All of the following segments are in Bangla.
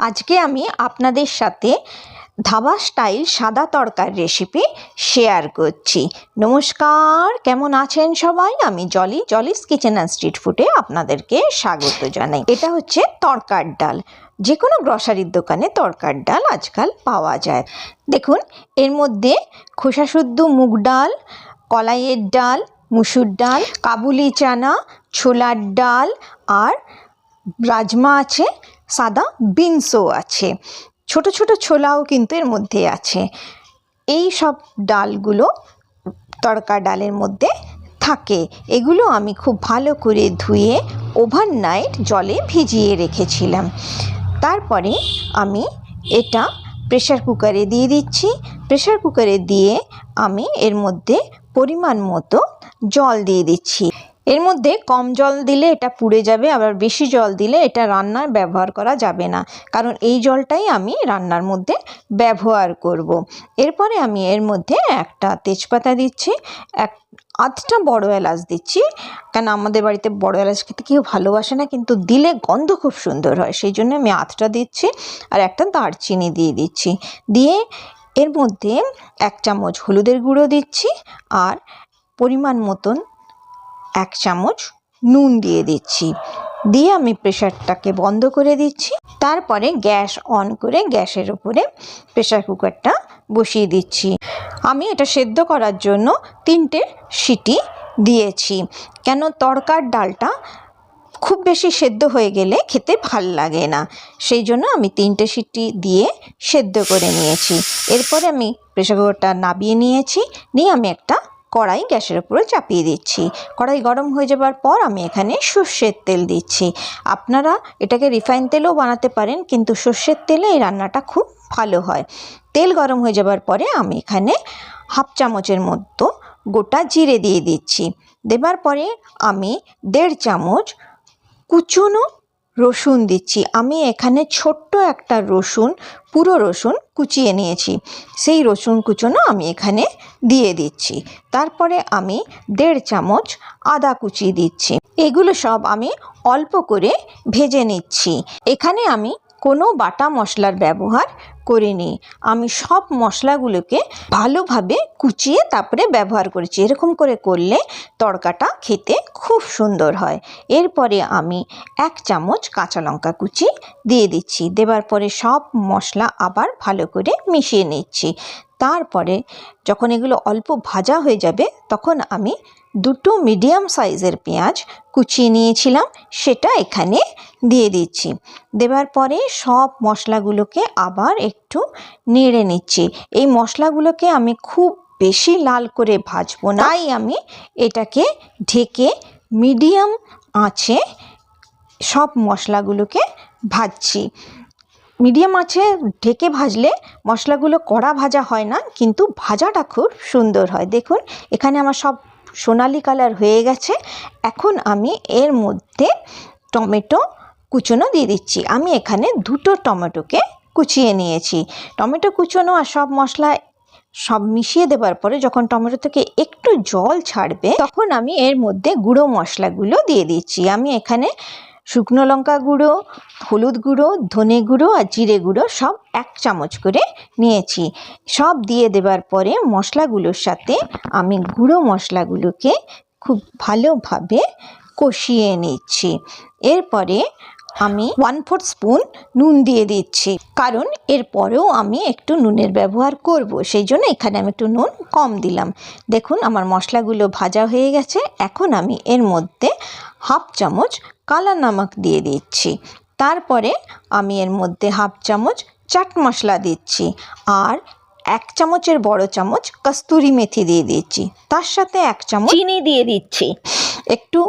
আজকে আমি আপনাদের সাথে ধাবা স্টাইল সাদা তরকার রেসিপি শেয়ার করছি। নমস্কার, কেমন আছেন সবাই? আমি Jolly, Jolly's kitchen and street ফুডে আপনাদেরকে স্বাগত জানাই। এটা হচ্ছে তরকার ডাল। যে কোনো গ্রসারির দোকানে তরকার ডাল আজকাল পাওয়া যায়। দেখুন, এর মধ্যে খোসাশুদ্ধ মুগ ডাল, কলাইয়ের ডাল, মুসুর ডাল, কাবুলি চানা, ছোলার ডাল আর রাজমা আছে। সাদা বিনসও আছে। ছোট ছোট ছোলাও কিন্তু এর মধ্যে আছে। এই সব ডালগুলো তড়কা ডালের মধ্যে থাকে। এগুলো আমি খুব ভালো করে ধুয়ে ওভারনাইট জলে ভিজিয়ে রেখেছিলাম। তারপরে আমি এটা প্রেশার কুকারে দিয়ে দিচ্ছি। প্রেশার কুকারে দিয়ে আমি এর মধ্যে পরিমাণ মতো জল দিয়ে দিচ্ছি। এর মধ্যে কম জল দিলে এটা পুড়ে যাবে, আবার বেশি জল দিলে এটা রান্নার ব্যবহার করা যাবে না। কারণ এই জলটাই আমি রান্নার মধ্যে ব্যবহার করব। এরপরে আমি এর মধ্যে একটা তেজপাতা দিচ্ছি, এক আধটা বড় এলাচ দিচ্ছি। কেন আমাদের বাড়িতে বড় এলাচ খেতে কেউ ভালোবাসে না, কিন্তু দিলে গন্ধ খুব সুন্দর হয়। সেই জন্য আমি আধটা দিচ্ছি আর একটা দারচিনি দিয়ে দিচ্ছি। দিয়ে এর মধ্যে এক চামচ হলুদের গুঁড়ো দিচ্ছি আর পরিমাণ মতন এক চামচ নুন দিয়ে দিচ্ছি। দিয়ে আমি প্রেশারটাকে বন্ধ করে দিচ্ছি। তারপরে গ্যাস অন করে গ্যাসের উপরে প্রেশার কুকারটা বসিয়ে দিচ্ছি। আমি এটা সেদ্ধ করার জন্য তিনটে সিটি দিয়েছি। কেন তরকার ডালটা খুব বেশি সেদ্ধ হয়ে গেলে খেতে ভালো লাগে না। সেই জন্য আমি তিনটে সিটি দিয়ে সেদ্ধ করে নিয়েছি। এরপরে আমি প্রেশার কুকারটা নাবিয়ে নিয়েছি। নিয়ে আমি একটা কড়াই গ্যাসের উপরে চাপিয়ে দিচ্ছি। কড়াই গরম হয়ে যাবার পর আমি এখানে সর্ষের তেল দিচ্ছি। আপনারা এটাকে রিফাইন তেলেও বানাতে পারেন, কিন্তু সর্ষের তেলে এই রান্নাটা খুব ভালো হয়। তেল গরম হয়ে যাবার পরে আমি এখানে হাফ চামচের মতো গোটা জিরে দিয়ে দিচ্ছি। দেবার পরে আমি দেড় চামচ কুচনো রসুন দিচ্ছি। আমি এখানে ছোট্ট একটা রসুন, পুরো রসুন কুচিয়ে নিয়েছি। সেই রসুন কুচনো আমি এখানে দিয়ে দিচ্ছি। তারপরে আমি দেড় চামচ আদা কুচি দিচ্ছি। এগুলো সব আমি অল্প করে ভেজে নিচ্ছি। এখানে আমি কোনো বাটা মশলার ব্যবহার করিনি। আমি সব মশলাগুলোকে ভালোভাবে কুচিয়ে তারপরে ব্যবহার করেছি। এরকম করে করলে তড়কাটা খেতে খুব সুন্দর হয়। এরপরে আমি এক চামচ কাঁচা লঙ্কা কুচি দিয়ে দিচ্ছি। দেবার পরে সব মশলা আবার ভালো করে মিশিয়ে নিচ্ছি। তারপরে যখন এগুলো অল্প ভাজা হয়ে যাবে, তখন আমি দুটো মিডিয়াম সাইজের পেঁয়াজ কুচিয়ে নিয়েছিলাম, সেটা এখানে দিয়ে দিচ্ছি। দেবার পরে সব মশলাগুলোকে আবার একটু নেড়ে নিচ্ছি। এই মশলাগুলোকে আমি খুব বেশি লাল করে ভাজবো না। তাই আমি এটাকে ঢেকে মিডিয়াম আঁচে সব মশলাগুলোকে ভাজছি। মিডিয়াম আছে, ঢেকে ভাজলে মশলাগুলো কড়া ভাজা হয় না, কিন্তু ভাজাটা খুব সুন্দর হয়। দেখুন, এখানে আমার সব সোনালি কালার হয়ে গেছে। এখন আমি এর মধ্যে টমেটো কুচনো দিয়ে দিচ্ছি। আমি এখানে দুটো টমেটোকে কুচিয়ে নিয়েছি। টমেটো কুচনো আর সব মশলা সব মিশিয়ে দেবার পরে যখন টমেটো থেকে একটু জল ছাড়বে, তখন আমি এর মধ্যে গুঁড়ো মশলাগুলো দিয়ে দিচ্ছি। আমি এখানে শুকনো লঙ্কা গুঁড়ো, হলুদ গুঁড়ো, ধনে গুঁড়ো আর জিরে গুঁড়ো সব এক চামচ করে নিয়েছি। সব দিয়ে দেবার পরে মশলাগুলোর সাথে আমি গুঁড়ো মশলাগুলোকে খুব ভালোভাবে কষিয়ে নিচ্ছি। এরপরে আমি ওয়ান ফোর্থ স্পুন নুন দিয়ে দিচ্ছি। কারণ এরপরেও আমি একটু নুনের ব্যবহার করব, সেই জন্য এখানে আমি একটু নুন কম দিলাম। দেখুন, আমার মশলাগুলো ভাজা হয়ে গেছে। এখন আমি এর মধ্যে হাফ চামচ কালা নামক দিয়ে দিচ্ছি। তারপরে আমি এর মধ্যে হাফ চামচ চাট মশলা দিচ্ছি। আর এক চামচের বড় চামচ কস্তুরি মেথি দিয়ে দিচ্ছি তার সাথে এক চামচ চিনি দিয়ে দিচ্ছি। একটু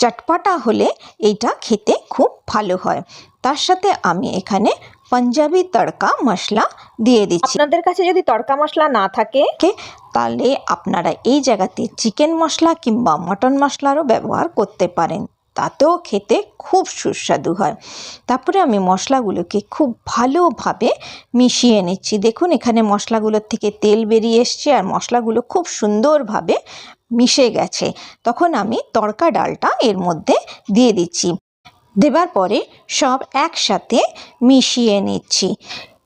চটপাটা হলে এইটা খেতে খুব ভালো হয়। তার সাথে আমি এখানে পাঞ্জাবি তড়কা মশলা দিয়ে দিচ্ছি। আপনাদের কাছে যদি তড়কা মশলা না থাকে তাহলে আপনারা এই জায়গাতে চিকেন মশলা কিংবা মটন মশলারও ব্যবহার করতে পারেন। তাতেও খেতে খুব সুস্বাদু হয়। তারপরে আমি মশলাগুলোকে খুব ভালোভাবে মিশিয়ে নিচ্ছি। দেখুন, এখানে মশলাগুলোর থেকে তেল বেরিয়ে এসছে আর মশলাগুলো খুব সুন্দরভাবে মিশে গেছে। তখন আমি তড়কা ডালটা এর মধ্যে দিয়ে দিচ্ছি। দেবার পরে সব একসাথে মিশিয়ে নিচ্ছি।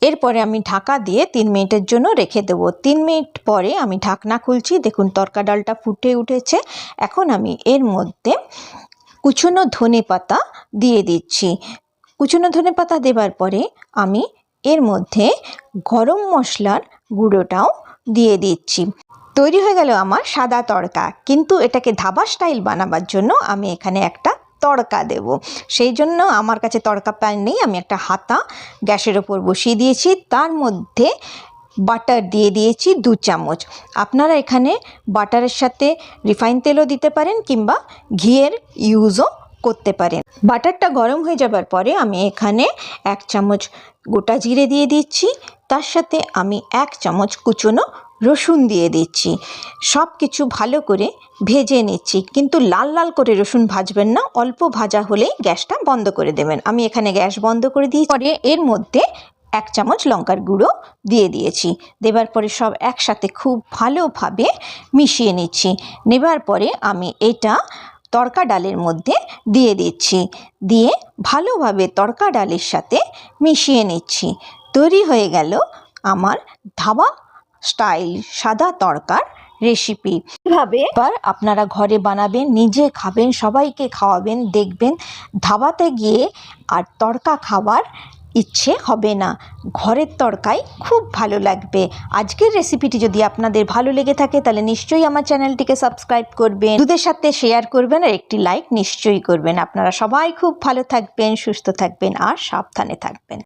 এরপরে আমি ঢাকা দিয়ে তিন মিনিটের জন্য রেখে দেবো। তিন মিনিট পরে আমি ঢাকনা খুলছি। দেখুন তরকা ডালটা ফুটে উঠেছে। এখন আমি এর মধ্যে কুচনো ধনে পাতা দিয়ে দিচ্ছি। কুচনো ধনে পাতা দেবার পরে আমি এর মধ্যে গরম মশলার গুঁড়োটাও দিয়ে দিচ্ছি। তৈরি হয়ে গেল আমার সাদা তড়কা। কিন্তু এটাকে ধাবা স্টাইল বানাবার জন্য আমি এখানে একটা তড়কা দেব। সেই জন্য আমার কাছে তড়কা প্যান নেই, আমি একটা হাতা গ্যাসের ওপর বসিয়ে দিয়েছি। তার মধ্যে বাটার দিয়ে দিয়েছি দু চামচ। আপনারা এখানে বাটারের সাথে রিফাইন তেলও দিতে পারেন কিংবা ঘিয়ের ইউজও করতে পারেন। বাটারটা গরম হয়ে যাবার পরে আমি এখানে এক চামচ গোটা জিরে দিয়ে দিচ্ছি। তার সাথে আমি এক চামচ কুচনো রসুন দিয়ে দিচ্ছি। সব কিছু ভালো করে ভেজে নিচ্ছি। কিন্তু লাল লাল করে রসুন ভাজবেন না। অল্প ভাজা হলেই গ্যাসটা বন্ধ করে দেবেন। আমি এখানে গ্যাস বন্ধ করে দিই পরে এর মধ্যে এক চামচ লঙ্কার গুঁড়ো দিয়ে দিয়েছি। দেবার পরে সব একসাথে খুব ভালোভাবে মিশিয়ে নিচ্ছি। নেবার পরে আমি এটা তড়কা ডালের মধ্যে দিয়ে দিচ্ছি। দিয়ে ভালোভাবে তড়কা ডালের সাথে মিশিয়ে নিচ্ছি। তৈরি হয়ে গেল আমার ধাবা স্টাইল সাদা তরকার রেসিপি। এভাবে এবার আপনারা ঘরে বানাবেন, নিজে খাবেন, সবাইকে খাওয়াবেন, দেখবেন ধাবাতে গিয়ে আর তড়কা খাবার ইচ্ছে হবে না। ঘরের তরকায় খুব ভালো লাগবে। আজকের রেসিপিটি যদি আপনাদের ভালো লেগে থাকে, তাহলে নিশ্চয়ই আমার চ্যানেলটিকে সাবস্ক্রাইব করবেন। দুধের সাথে শেয়ার করবেন আর একটি লাইক নিশ্চয়ই করবেন। আপনারা সবাই খুব ভালো থাকবেন, সুস্থ থাকবেন আর সাবধানে থাকবেন।